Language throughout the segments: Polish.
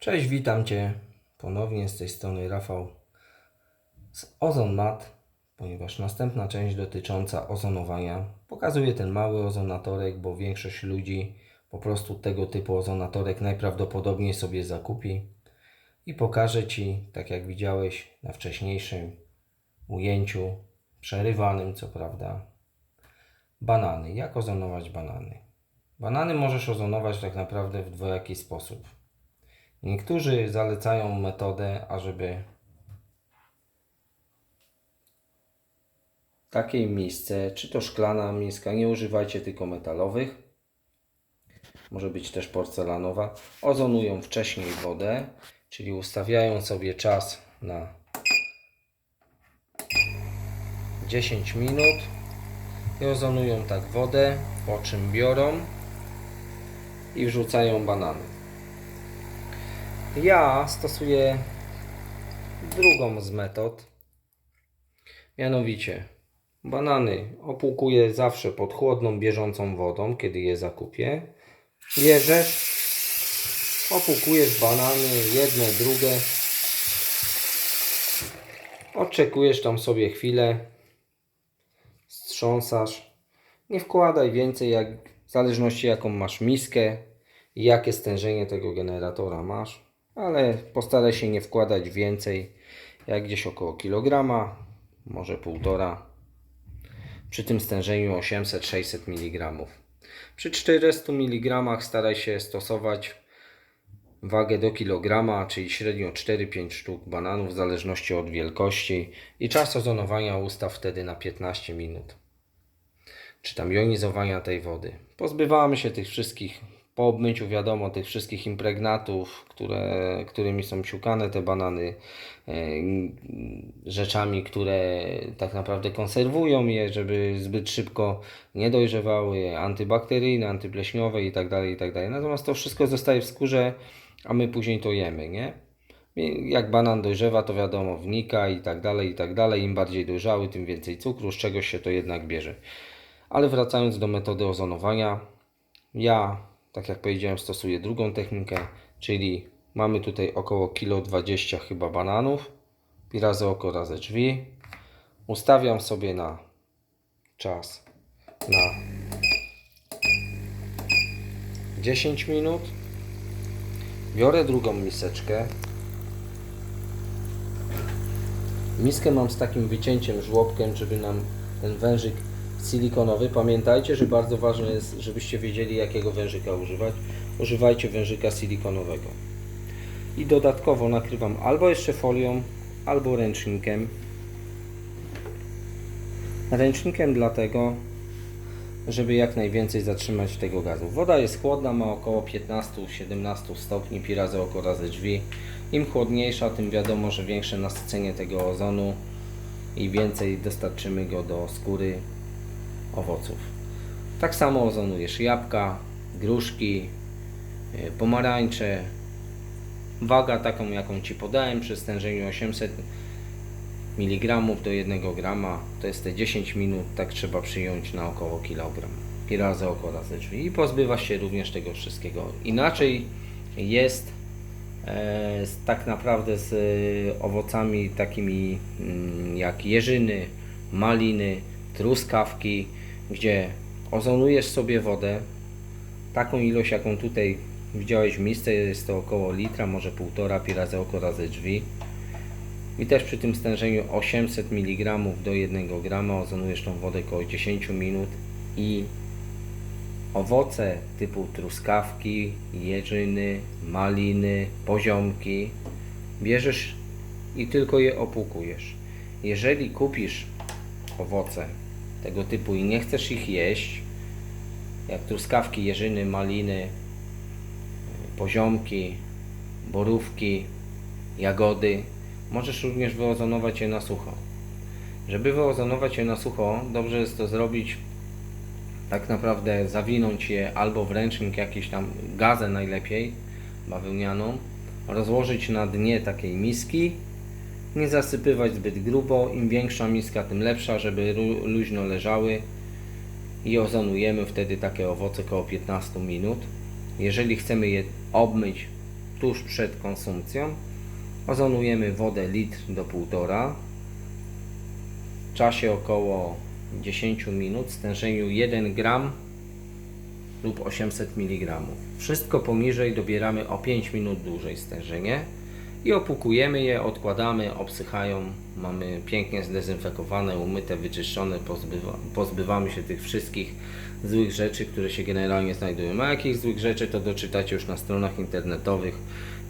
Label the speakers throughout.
Speaker 1: Cześć, witam Cię ponownie z tej strony Rafał z Ozon Mat, ponieważ następna część dotycząca ozonowania pokazuje ten mały ozonatorek, bo większość ludzi po prostu tego typu ozonatorek najprawdopodobniej sobie zakupi i pokażę Ci, tak jak widziałeś na wcześniejszym ujęciu, przerywanym co prawda, banany. Jak ozonować banany? Banany możesz ozonować tak naprawdę w dwojaki sposób. Niektórzy zalecają metodę, ażeby takiej misce, czy to szklana miska, nie używajcie tylko metalowych, może być też porcelanowa, ozonują wcześniej wodę, czyli ustawiają sobie czas na 10 minut i ozonują tak wodę, po czym biorą i wrzucają banany. Ja stosuję drugą z metod. Mianowicie banany opłukuję zawsze pod chłodną, bieżącą wodą, kiedy je zakupię. Bierzesz, opłukujesz banany, jedne, drugie. Oczekujesz tam sobie chwilę, strząsasz. Nie wkładaj więcej, jak, w zależności jaką masz miskę i jakie stężenie tego generatora masz, ale postaraj się nie wkładać więcej, jak gdzieś około kilograma, może półtora, przy tym stężeniu 800-600 mg. Przy 400 mg staraj się stosować wagę do kilograma, czyli średnio 4-5 sztuk bananów w zależności od wielkości i czas ozonowania ustaw wtedy na 15 minut czy tam jonizowania tej wody. Pozbywamy się tych wszystkich, po obmyciu wiadomo, tych wszystkich impregnatów, które, którymi są siukane te banany, e, rzeczami, które tak naprawdę konserwują je, żeby zbyt szybko nie dojrzewały, antybakteryjne, antypleśniowe itd., itd. Natomiast to wszystko zostaje w skórze, a my później to jemy, nie? Jak banan dojrzewa, to wiadomo, wnika i tak dalej, i tak dalej. Im bardziej dojrzały, tym więcej cukru, z czegoś się to jednak bierze. Ale wracając do metody ozonowania, ja, tak jak powiedziałem, stosuję drugą technikę, czyli mamy tutaj około kilo 20 chyba bananów, i razy oko, razy drzwi. Ustawiam sobie na czas na 10 minut. Biorę drugą miseczkę. Miskę mam z takim wycięciem, żłobkiem, żeby nam ten wężyk silikonowy. Pamiętajcie, że bardzo ważne jest, żebyście wiedzieli jakiego wężyka używać. Używajcie wężyka silikonowego. I dodatkowo nakrywam albo jeszcze folią, albo ręcznikiem. Ręcznikiem dlatego, żeby jak najwięcej zatrzymać tego gazu. Woda jest chłodna, ma około 15-17 stopni, pi razy oko razy drzwi. Im chłodniejsza, tym wiadomo, że większe nasycenie tego ozonu i więcej dostarczymy go do skóry owoców. Tak samo ozonujesz jabłka, gruszki, y, pomarańcze. Waga taką jaką Ci podałem przy stężeniu 800 mg do 1 grama to jest te 10 minut, tak trzeba przyjąć na około kilogram. I razy oko razy drzwi. I pozbywasz się również tego wszystkiego. Inaczej jest e, tak naprawdę z e, owocami takimi mm, jak jeżyny, maliny, truskawki, gdzie ozonujesz sobie wodę, taką ilość jaką tutaj widziałeś w misce, jest to około litra, może półtora, pi razy oko razy drzwi. I też przy tym stężeniu 800 mg do 1 g ozonujesz tą wodę około 10 minut i owoce typu truskawki, jeżyny, maliny, poziomki bierzesz i tylko je opłukujesz. Jeżeli kupisz owoce tego typu i nie chcesz ich jeść, jak truskawki, jeżyny, maliny, poziomki, borówki, jagody, możesz również wyozonować je na sucho. Żeby wyozonować je na sucho, dobrze jest to zrobić tak naprawdę zawinąć je albo w ręcznik jakiś tam gazę najlepiej, bawełnianą, rozłożyć na dnie takiej miski, nie zasypywać zbyt grubo, im większa miska tym lepsza, żeby luźno leżały i ozonujemy wtedy takie owoce około 15 minut. Jeżeli chcemy je obmyć tuż przed konsumpcją. Ozonujemy wodę litr do 1,5 w czasie około 10 minut, stężeniu 1 gram lub 800 mg. Wszystko poniżej dobieramy o 5 minut dłużej stężenie i opłukujemy je, odkładamy, obsychają. Mamy pięknie zdezynfekowane, umyte, wyczyszczone, pozbywa, pozbywamy się tych wszystkich złych rzeczy, które się generalnie znajdują. A jakich złych rzeczy to doczytacie już na stronach internetowych.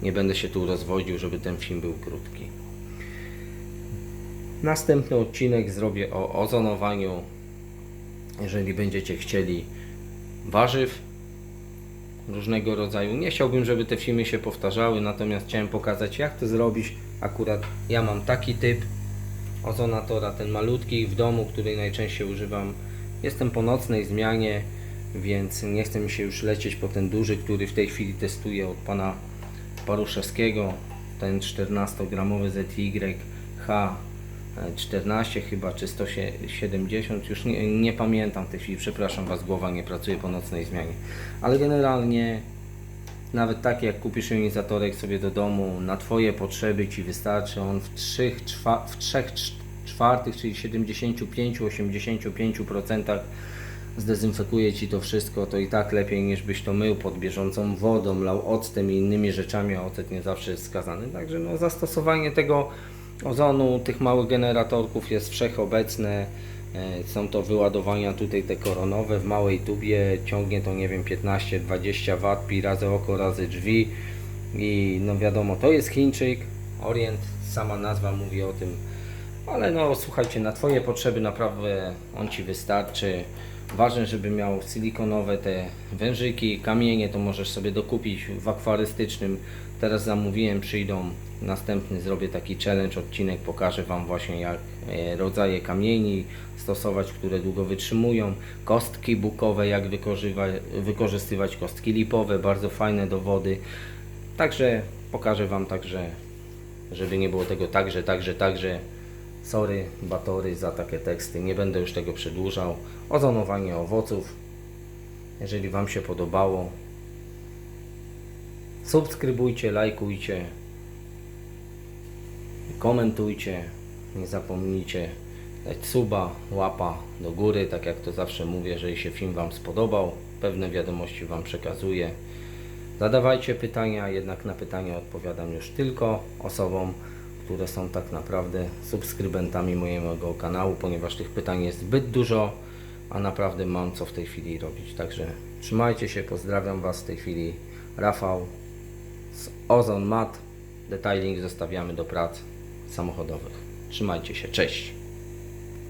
Speaker 1: Nie będę się tu rozwodził, żeby ten film był krótki. Następny odcinek zrobię o ozonowaniu, jeżeli będziecie chcieli, warzyw różnego rodzaju. Nie chciałbym, żeby te filmy się powtarzały, natomiast chciałem pokazać, jak to zrobić. Akurat ja mam taki typ ozonatora, ten malutki w domu, który najczęściej używam. Jestem po nocnej zmianie, więc nie chcę mi się już lecieć po ten duży, który w tej chwili testuję od pana Paruszewskiego. Ten 14-gramowy ZY H 14 chyba, czy 170, już nie, nie pamiętam w tej chwili, przepraszam Was, głowa nie pracuje po nocnej zmianie. Ale generalnie, nawet taki jak kupisz jonizatorek sobie do domu, na Twoje potrzeby Ci wystarczy, on w 3, w 3 czwartych, czyli 75-85% zdezynfekuje Ci to wszystko, to i tak lepiej niż byś to mył pod bieżącą wodą, lał octem i innymi rzeczami, a ocet nie zawsze jest skazany. Także no, zastosowanie tego ozonu, tych małych generatorków jest wszechobecne. E, Są to wyładowania tutaj te koronowe w małej tubie, ciągnie to nie wiem 15-20 W, pi razy oko razy drzwi i no wiadomo to jest Chińczyk, Orient, sama nazwa mówi o tym, ale no słuchajcie, na Twoje potrzeby naprawdę on Ci wystarczy. Ważne, żeby miał silikonowe te wężyki, kamienie to możesz sobie dokupić w akwarystycznym. Teraz zamówiłem, przyjdą. Następny zrobię taki challenge, odcinek, pokażę Wam właśnie jak e, rodzaje kamieni stosować, które długo wytrzymują. Kostki bukowe, jak wykorzystywać kostki lipowe, bardzo fajne do wody. Także pokażę Wam także, żeby nie było tego także, także, także. Sorry, batory za takie teksty. Nie będę już tego przedłużał. Ozonowanie owoców. Jeżeli Wam się podobało, subskrybujcie, lajkujcie, komentujcie. Nie zapomnijcie dać suba, łapa do góry, tak jak to zawsze mówię, jeżeli się film Wam spodobał. Pewne wiadomości Wam przekazuję. Zadawajcie pytania, jednak na pytania odpowiadam już tylko osobom, które są tak naprawdę subskrybentami mojego kanału, ponieważ tych pytań jest zbyt dużo, a naprawdę mam co w tej chwili robić. Także trzymajcie się, pozdrawiam Was w tej chwili. Rafał z Ozon Mat. Detailing zostawiamy do prac samochodowych. Trzymajcie się, cześć.